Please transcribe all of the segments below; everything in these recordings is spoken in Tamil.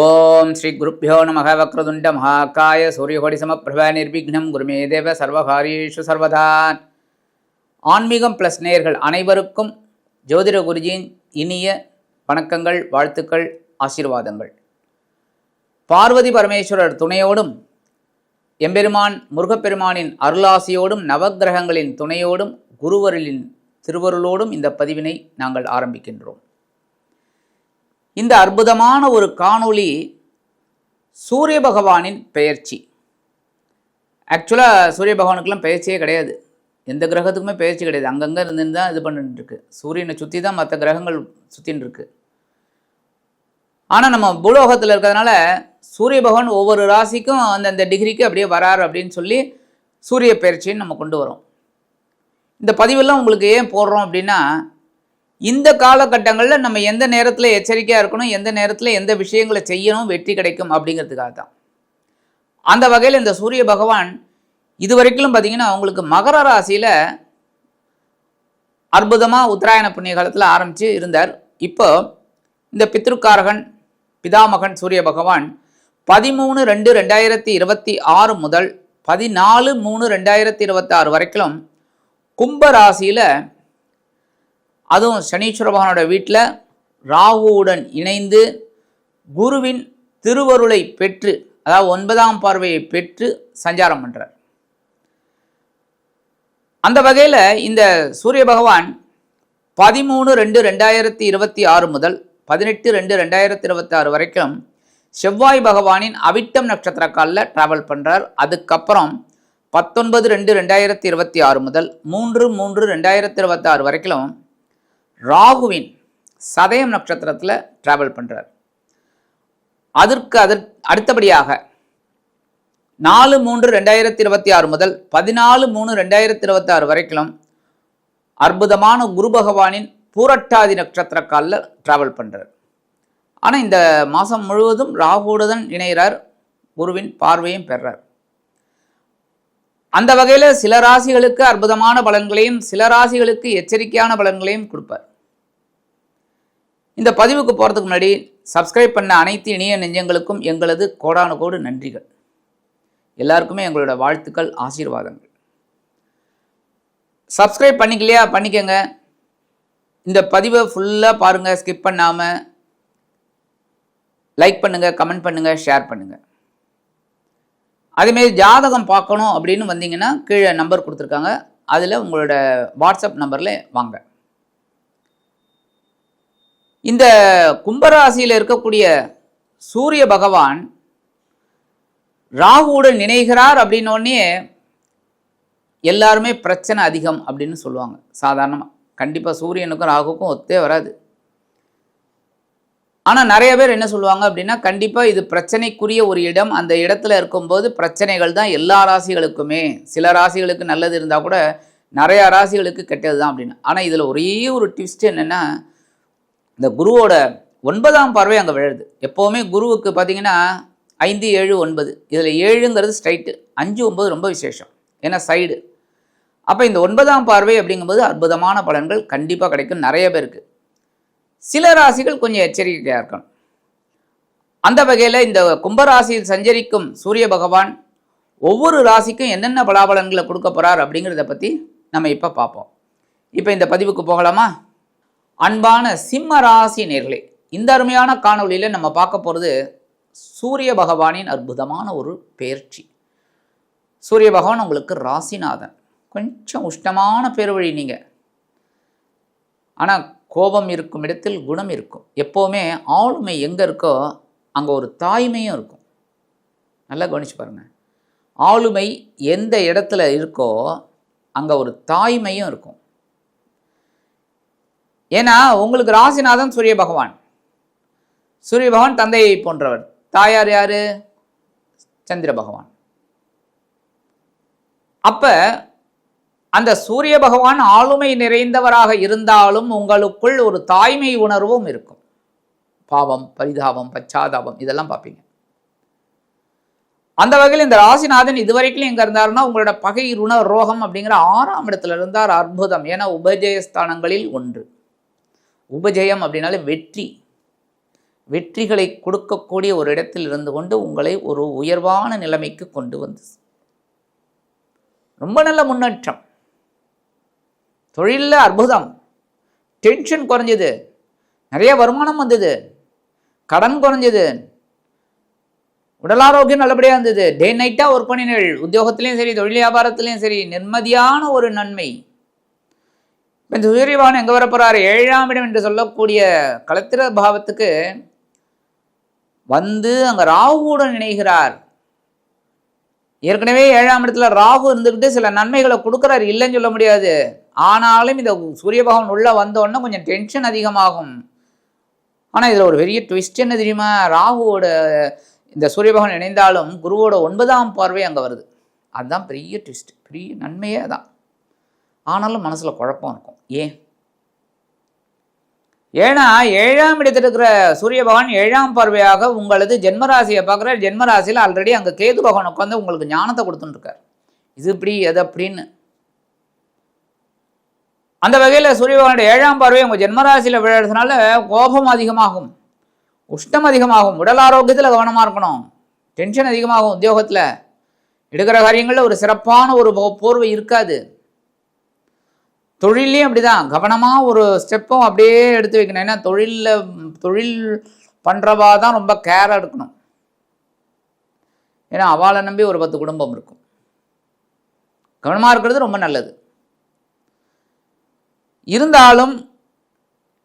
ஓம் ஸ்ரீ குருப்பியோ நம வக்ரதுண்ட மகாக்காய சூரியகோடி சமப்பிரப நிர்விக்னம். குருமே தேவ சர்வகாரியேஷு சர்வதான் ஆன்மீகம் ப்ளஸ் நேயர்கள் அனைவருக்கும் ஜோதிட குருஜியின் இனிய வணக்கங்கள் வாழ்த்துக்கள் ஆசீர்வாதங்கள். பார்வதி பரமேஸ்வரர் துணையோடும் எம்பெருமான் முருகப்பெருமானின் அருளாசியோடும் நவக்கிரகங்களின் துணையோடும் குருவருளின் திருவருளோடும் இந்த பதிவினை நாங்கள் ஆரம்பிக்கின்றோம். இந்த அற்புதமான ஒரு காணொளி சூரிய பகவானின் பெயர்ச்சி. ஆக்சுவலாக சூரிய பகவானுக்கெல்லாம் பெயர்ச்சியே கிடையாது. எந்த கிரகத்துக்குமே பெயர்ச்சி கிடையாது. அங்கங்கே இருந்துன்னு தான் இது பண்ணிட்டுருக்கு சூரியனை சுற்றி தான் மற்ற கிரகங்கள் சுற்றின்னு இருக்கு. ஆனால் நம்ம பூலோகத்தில் இருக்கிறதுனால சூரிய பகவான் ஒவ்வொரு ராசிக்கும் அந்தந்த டிகிரிக்கு அப்படியே வராரு அப்படின்னு சொல்லி சூரிய பயிற்சின்னு நம்ம கொண்டு வரோம். இந்த பதிவெல்லாம் உங்களுக்கு ஏன் போடுறோம் அப்படின்னா இந்த காலகட்டங்களில் நம்ம எந்த நேரத்தில் எச்சரிக்கையாக இருக்கணும் எந்த நேரத்தில் எந்த விஷயங்களை செய்யணும் வெற்றி கிடைக்கும் அப்படிங்கிறதுக்காக தான். அந்த வகையில் இந்த சூரிய பகவான் இது வரைக்கும் பார்த்தீங்கன்னா அவங்களுக்கு மகர ராசியில் அற்புதமாக உத்தராயண புண்ணிய காலத்தில் ஆரம்பித்து இருந்தார். இப்போ இந்த பித்ருக்காரகன் பிதாமகன் சூரிய பகவான் பதிமூணு ரெண்டு ரெண்டாயிரத்தி இருபத்தி ஆறு முதல் பதினாலு மூணு ரெண்டாயிரத்தி இருபத்தாறு வரைக்கும் கும்ப ராசியில் அதுவும் சனீஸ்வர பகவானோட வீட்டில் ராகுவுடன் இணைந்து குருவின் திருவருளை பெற்று அதாவது ஒன்பதாம் பார்வையை பெற்று சஞ்சாரம் பண்ணுறார் அந்த வகையில் இந்த சூரிய பகவான் பதிமூணு ரெண்டு ரெண்டாயிரத்தி இருபத்தி ஆறு முதல் பதினெட்டு ரெண்டு ரெண்டாயிரத்தி இருபத்தி ஆறு வரைக்கும் செவ்வாய் பகவானின் அவிட்டம் நட்சத்திர காலில் ட்ராவல் பண்ணுறார் அதுக்கப்புறம் பத்தொன்பது ரெண்டு ரெண்டாயிரத்தி இருபத்தி ஆறு முதல் மூன்று மூன்று ரெண்டாயிரத்தி இருபத்தி ஆறு வரைக்கும் ராகுவின் சதயம் நட்சத்திரத்தில் ட்ராவல் பண்ணுறார் அதற்கு அதற் அடுத்தபடியாக நாலு மூன்று ரெண்டாயிரத்தி இருபத்தி ஆறு முதல் பதினாலு மூணு ரெண்டாயிரத்தி இருபத்தி ஆறு வரைக்கும் அற்புதமான குரு பகவானின் பூரட்டாதி நட்சத்திர காலில் ட்ராவல் பண்ணுறார் ஆனால் இந்த மாதம் முழுவதும் ராகுவுடன் இணைகிறார் குருவின் பார்வையும் பெறார். அந்த வகையில் சில ராசிகளுக்கு அற்புதமான பலன்களையும் சில ராசிகளுக்கு எச்சரிக்கையான பலன்களையும் கொடுப்பார். இந்த பதிவுக்கு போகிறதுக்கு முன்னாடி சப்ஸ்கிரைப் பண்ண அனைத்து இணைய நெஞ்சங்களுக்கும் எங்களது கோடானு கோடு நன்றிகள். எல்லாருக்குமே எங்களோட வாழ்த்துக்கள் ஆசீர்வாதங்கள். சப்ஸ்கிரைப் பண்ணிக்கலையா? பண்ணிக்கங்க. இந்த பதிவை ஃபுல்லாக பாருங்கள் ஸ்கிப் பண்ணாமல் லைக் பண்ணுங்கள் கமெண்ட் பண்ணுங்கள் ஷேர் பண்ணுங்கள் அதேமாரி ஜாதகம் பார்க்கணும் அப்படின்னு வந்தீங்கன்னா கீழே நம்பர் கொடுத்துருக்காங்க. அதில் உங்களோட வாட்ஸ்அப் நம்பரில் வாங்க. இந்த கும்பராசியில் இருக்கக்கூடிய சூரிய பகவான் ராகுவுடன் நினைகிறார் அப்படின்னோடனே எல்லாருமே பிரச்சனை அதிகம் அப்படின்னு சொல்லுவாங்க. சாதாரணமாக கண்டிப்பாக சூரியனுக்கும் ராகுக்கும் ஒத்தே வராது. ஆனால் நிறைய பேர் என்ன சொல்லுவாங்க அப்படின்னா கண்டிப்பாக இது பிரச்சனைக்குரிய ஒரு இடம். அந்த இடத்துல இருக்கும்போது பிரச்சனைகள் தான் எல்லா ராசிகளுக்குமே. சில ராசிகளுக்கு நல்லது இருந்தால் கூட நிறையா ராசிகளுக்கு கெட்டது தான் அப்படின்னு. ஆனால் இதில் ஒரே ஒரு ட்விஸ்ட் என்னென்னா இந்த குருவோட ஒன்பதாம் பார்வை அங்கே விழுது எப்போவுமே குருவுக்கு பார்த்தீங்கன்னா ஐந்து ஏழு ஒன்பது. இதில் ஏழுங்கிறது ஸ்ட்ரைட்டு அஞ்சு ஒன்பது ரொம்ப விசேஷம். ஏன்னா சைடு அப்போ இந்த ஒன்பதாம் பார்வை அப்படிங்கும்போது அற்புதமான பலன்கள் கண்டிப்பாக கிடைக்கும். நிறைய பேருக்கு. சில ராசிகள் கொஞ்சம் எச்சரிக்கையாக இருக்கணும். அந்த வகையில் இந்த கும்பராசியில் சஞ்சரிக்கும் சூரிய பகவான் ஒவ்வொரு ராசிக்கும் என்னென்ன பலாபலன்களை கொடுக்க போகிறார் அப்படிங்கிறத பற்றி நம்ம இப்போ பார்ப்போம். இப்போ இந்த பதிவுக்கு போகலாமா? அன்பான சிம்ம ராசி நேர்களே இந்த அருமையான காணொளியில் நம்ம பார்க்க போகிறது சூரிய பகவானின் அற்புதமான ஒரு பெயர்ச்சி சூரிய பகவான் உங்களுக்கு ராசிநாதன். கொஞ்சம் உஷ்ணமான பேர்வழி நீங்கள் ஆனால் கோபம் இருக்கும் இடத்தில் குணம் இருக்கும். எப்போவுமே ஆளுமை எங்கே இருக்கோ அங்கே ஒரு தாய்மையும் இருக்கும். நல்லா கவனிச்சு பாருங்கள் ஆளுமை எந்த இடத்துல இருக்கோ அங்கே ஒரு தாய்மையும் இருக்கும். ஏன்னா உங்களுக்கு ராசிநாதன் சூரிய பகவான். சூரிய பகவான் தந்தையை போன்றவர். தாயார் யாரு? சந்திர பகவான். அப்ப அந்த சூரிய பகவான் ஆளுமை நிறைந்தவராக இருந்தாலும் உங்களுக்குள் ஒரு தாய்மை உணர்வும் இருக்கும். பாவம் பரிதாபம் பச்சாதாபம் இதெல்லாம் பார்ப்பீங்க. அந்த வகையில் இந்த ராசிநாதன் இதுவரைக்கும் எங்கே இருந்தாருன்னா உங்களோட பகை ருண ரோகம் அப்படிங்கிற ஆறாம் இடத்துல இருந்தார் அற்புதம். ஏன்னா உபஜயஸ்தானங்களில் ஒன்று. உபஜயம் அப்படின்னாலே வெற்றி. வெற்றிகளை கொடுக்கக்கூடிய ஒரு இடத்தில் இருந்து கொண்டு உங்களை ஒரு உயர்வான நிலைமைக்கு கொண்டு வந்து. ரொம்ப நல்ல முன்னேற்றம். தொழிலில் அற்புதம். டென்ஷன் குறைஞ்சது. நிறைய வருமானம் வந்தது. கடன் குறைஞ்சது. உடல் ஆரோக்கியம் நல்லபடியாக இருந்தது. டே நைட்டாக ஒர்க் பண்ணினீர்கள். உத்தியோகத்திலையும் சரி தொழில் வியாபாரத்துலேயும் சரி நிம்மதியான ஒரு நன்மை. இப்போ இந்த சூரியபவன் எங்கே வரப்போகிறார் ஏழாம் இடம் என்று சொல்லக்கூடிய களத்திர பாவத்துக்கு வந்து அங்கே ராகுவுடன் இணைகிறார். ஏற்கனவே ஏழாம் இடத்துல ராகு இருந்துக்கிட்டு சில நன்மைகளை கொடுக்குறாரு. இல்லைன்னு சொல்ல முடியாது. ஆனாலும் இந்த சூரிய பகவான் உள்ளே வந்தோடனே கொஞ்சம் டென்ஷன் அதிகமாகும். ஆனால் இதில் ஒரு பெரிய ட்விஸ்ட் என்ன தெரியுமா? ராகுவோட இந்த சூரிய பகவான் இணைந்தாலும் குருவோட ஒன்பதாம் பார்வை அங்கே வருது. அதுதான் பெரிய ட்விஸ்ட் பெரிய நன்மையே அதான். ஆனாலும் மனசில் குழப்பம் இருக்கும். ஏன்? ஏன்னா ஏழாம் இடத்துல இருக்கிற சூரிய பகவான் ஏழாம் பார்வையாக உங்களது ஜென்மராசியை பார்க்குற ஜென்மராசியில் ஆல்ரெடி அங்கே கேது பகவான் உட்காந்து உங்களுக்கு ஞானத்தை கொடுத்துட்டுருக்கார். இது இப்படி அது அப்படின்னு. அந்த வகையில் சூரிய பகவானுடைய ஏழாம் பார்வை உங்கள் ஜென்மராசியில் விழுறதுனால கோபம் அதிகமாகும் உஷ்ணம் அதிகமாகும் உடல் ஆரோக்கியத்தில் கவனமாக இருக்கணும் டென்ஷன் அதிகமாகும் உத்தியோகத்தில். எடுக்கிற காரியங்களில் ஒரு சிறப்பான ஒரு போர்வை இருக்காது. தொழிலையும் அப்படிதான். கவனமாக ஒரு ஸ்டெப்பும் அப்படியே எடுத்து வைக்கணும். ஏன்னா தொழிலில் தொழில் பண்ணுறவா தான் ரொம்ப கேராக எடுக்கணும். ஏன்னா அவளை நம்பி ஒரு பத்து குடும்பம் இருக்கும். கவனமாக இருக்கிறது ரொம்ப நல்லது. இருந்தாலும்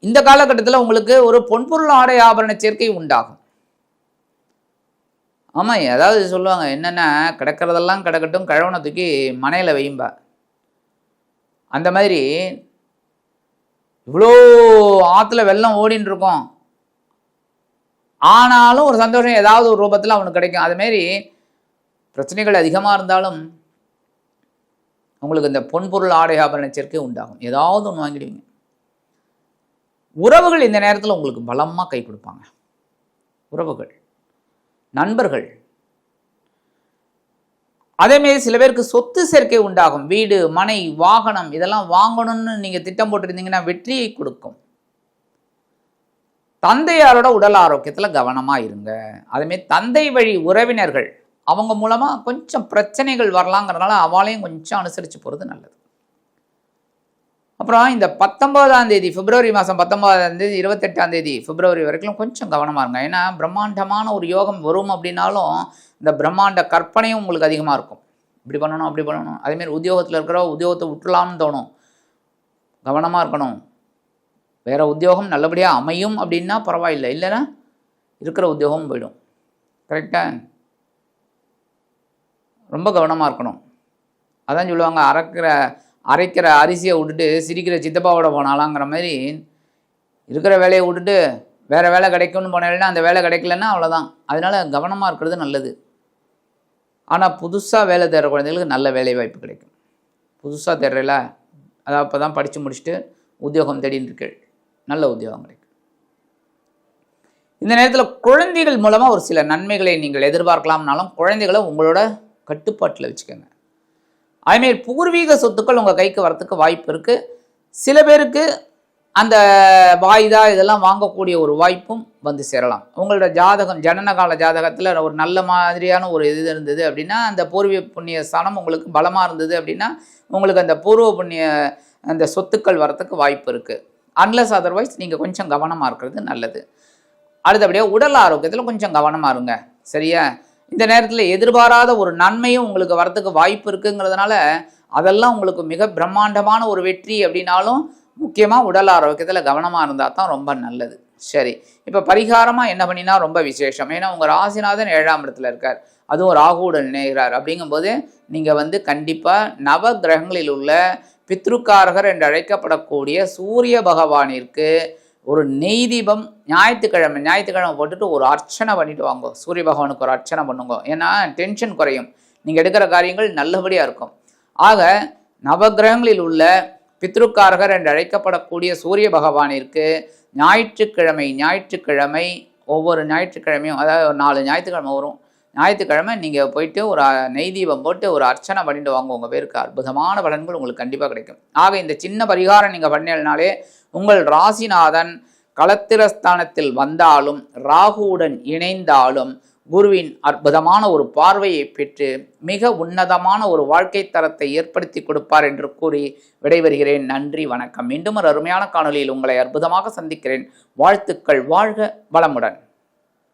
இந்த காலகட்டத்தில் உங்களுக்கு ஒரு பொன்பொருள் ஆடை ஆபரண சேர்க்கை உண்டாகும். ஆமாம் ஏதாவது சொல்லுவாங்க என்னென்ன கிடக்கிறதெல்லாம் கிடக்கட்டும் கழவனை தூக்கி மனையில் வையும்பா. அந்த மாதிரி இவ்வளோ ஆற்றுல வெள்ளம் ஓடின்னு இருக்கும் ஆனாலும் ஒரு சந்தோஷம் ஏதாவது ஒரு ரூபத்தில் அவனுக்கு கிடைக்கும். அதுமாரி பிரச்சனைகள் அதிகமாக இருந்தாலும் உங்களுக்கு இந்த பொன்பொருள் ஆடை ஆபரண சேர்க்கை உண்டாகும். ஏதாவது ஒன்று வாங்கிடுவீங்க. உறவுகள் இந்த நேரத்தில் உங்களுக்கு பலமாக கை கொடுப்பாங்க. உறவுகள் நண்பர்கள் அதேமாரி சில பேருக்கு சொத்து சேர்க்கை உண்டாகும். வீடு மனை வாகனம் இதெல்லாம் வாங்கணும்னு நீங்கள் திட்டம் போட்டிருந்தீங்கன்னா வெற்றியை கொடுக்கும். தந்தையாரோட உடல் ஆரோக்கியத்தில் கவனமாக இருங்க. அதேமாரி தந்தை வழி உறவினர்கள் அவங்க மூலமாக கொஞ்சம் பிரச்சனைகள் வரலாங்கிறதுனால அவளையும் கொஞ்சம் அனுசரித்து போகிறது நல்லது. அப்புறம் இந்த பத்தொன்பதாம் தேதி பிப்ரவரி மாதம் பத்தொன்பதாம் தேதி இருபத்தெட்டாம் தேதி பிப்ரவரி வரைக்கும் கொஞ்சம் கவனமாக இருங்க. ஏன்னா பிரம்மாண்டமான ஒரு யோகம் வரும் அப்படின்னாலும் இந்த பிரம்மாண்ட கற்பனையும் உங்களுக்கு அதிகமாக இருக்கும். இப்படி பண்ணணும் அப்படி பண்ணணும். அதேமாரி உத்தியோகத்தில் இருக்கிற உத்தியோகத்தை விட்டுலாம்னு தோணும். கவனமாக இருக்கணும். வேறு உத்தியோகம் நல்லபடியாக அமையும் அப்படின்னா பரவாயில்லை. இல்லைன்னா இருக்கிற உத்தியோகம் போயிடும். கரெக்டாக ரொம்ப கவனமாக இருக்கணும். அதான் சொல்லுவாங்க அறக்கிற அரைக்கிற அரிசியை விட்டுட்டு சிரிக்கிற சித்தப்பாவோட போனாலாங்கிற மாதிரி இருக்கிற வேலையை விட்டுட்டு வேறு வேலை கிடைக்கும்னு போனேன்னா அந்த வேலை கிடைக்கலன்னா அவ்வளோதான் அதனால் கவனமாக இருக்கிறது நல்லது. ஆனால் புதுசாக வேலை தேடுற குழந்தைங்களுக்கு நல்ல வேலை வாய்ப்பு கிடைக்கும். புதுசாக தேடுறல அதாவது அப்போ தான் படித்து முடிச்சுட்டு உத்தியோகம் தேடின்னு இருக்கீள் நல்ல உத்தியோகம் கிடைக்கும். இந்த நேரத்தில் குழந்தைகள் மூலமாக ஒரு சில நன்மைகளை நீங்கள் எதிர்பார்க்கலாம்னாலும் குழந்தைகளை உங்களோட கட்டுப்பாட்டில் வச்சுக்கோங்க. அதுமாரி பூர்வீக சொத்துக்கள் உங்கள் கைக்கு வரத்துக்கு வாய்ப்பு இருக்குது சில பேருக்கு அந்த வாய்தா இதெல்லாம் வாங்கக்கூடிய ஒரு வாய்ப்பும் வந்து சேரலாம். உங்களோட ஜாதகம் ஜனனகால ஜாதகத்தில் ஒரு நல்ல மாதிரியான ஒரு இது இருந்தது அப்படின்னா அந்த பூர்வீக புண்ணிய ஸ்தானம் உங்களுக்கு பலமாக இருந்தது அப்படின்னா உங்களுக்கு அந்த பூர்வ புண்ணிய அந்த சொத்துக்கள் வரத்துக்கு வாய்ப்பு இருக்குது அன்லஸ் அதர்வைஸ் நீங்கள் கொஞ்சம் கவனமாக இருக்கிறது நல்லது. அடுத்தபடியாக உடல் ஆரோக்கியத்தில் கொஞ்சம் கவனமாக இருங்க. சரியா? இந்த நேரத்தில் எதிர்பாராத ஒரு நன்மையும் உங்களுக்கு வரத்துக்கு வாய்ப்பு இருக்குங்கிறதுனால அதெல்லாம் உங்களுக்கு மிக பிரம்மாண்டமான ஒரு வெற்றி அப்படின்னாலும் முக்கியமாக உடல் ஆரோக்கியத்தில் கவனமாக இருந்தால் தான் ரொம்ப நல்லது. சரி. இப்போ பரிகாரமாக என்ன பண்ணினா ரொம்ப விசேஷம். ஏன்னா உங்கள் ராசிநாதன் ஏழாம் இடத்துல இருக்கார். அதுவும் ராகுவுடன் இணைகிறார் அப்படிங்கும்போது நீங்கள் வந்து கண்டிப்பாக நவ கிரகங்களில் உள்ள பித்ருக்காரகர் என்று அழைக்கப்படக்கூடிய சூரிய பகவானிற்கு ஒரு நெய் தீபம் ஞாயிற்றுக்கிழமை ஞாயிற்றுக்கிழமை போட்டுட்டு ஒரு அர்ச்சனை பண்ணிட்டு வாங்க. சூரிய பகவானுக்கு ஒரு அர்ச்சனை பண்ணுங்க. ஏன்னா டென்ஷன் குறையும். நீங்கள் எடுக்கிற காரியங்கள் நல்லபடியாக இருக்கும். ஆக நவகிரகங்களில் உள்ள பித்ருக்காரகர் என்று அழைக்கப்படக்கூடிய சூரிய பகவானிற்கு ஞாயிற்றுக்கிழமை ஞாயிற்றுக்கிழமை ஒவ்வொரு ஞாயிற்றுக்கிழமையும் அதாவது ஒரு நாலு ஞாயிற்றுக்கிழமை வரும். ஞாயிற்றுக்கிழமை நீங்கள் போயிட்டு ஒரு நெய் தீபம் போட்டு ஒரு அர்ச்சனை பண்ணிட்டு வாங்க. உங்கள் பேருக்கு அற்புதமான பலன்கள் உங்களுக்கு கண்டிப்பாக கிடைக்கும். ஆக இந்த சின்ன பரிகாரம் நீங்கள் பண்ணினாலே உங்கள் ராசிநாதன் களத்திரஸ்தானத்தில் வந்தாலும் ராகுவுடன் இணைந்தாலும் குருவின் அற்புதமான ஒரு பார்வையை பெற்று மிக உன்னதமான ஒரு வாழ்க்கை தரத்தை ஏற்படுத்தி கொடுப்பார் என்று கூறி விடைபெறுகிறேன். நன்றி வணக்கம். மீண்டும் ஒரு அருமையான காணொலியில் உங்களை அற்புதமாக சந்திக்கிறேன். வாழ்த்துக்கள் வாழ்க வளமுடன்.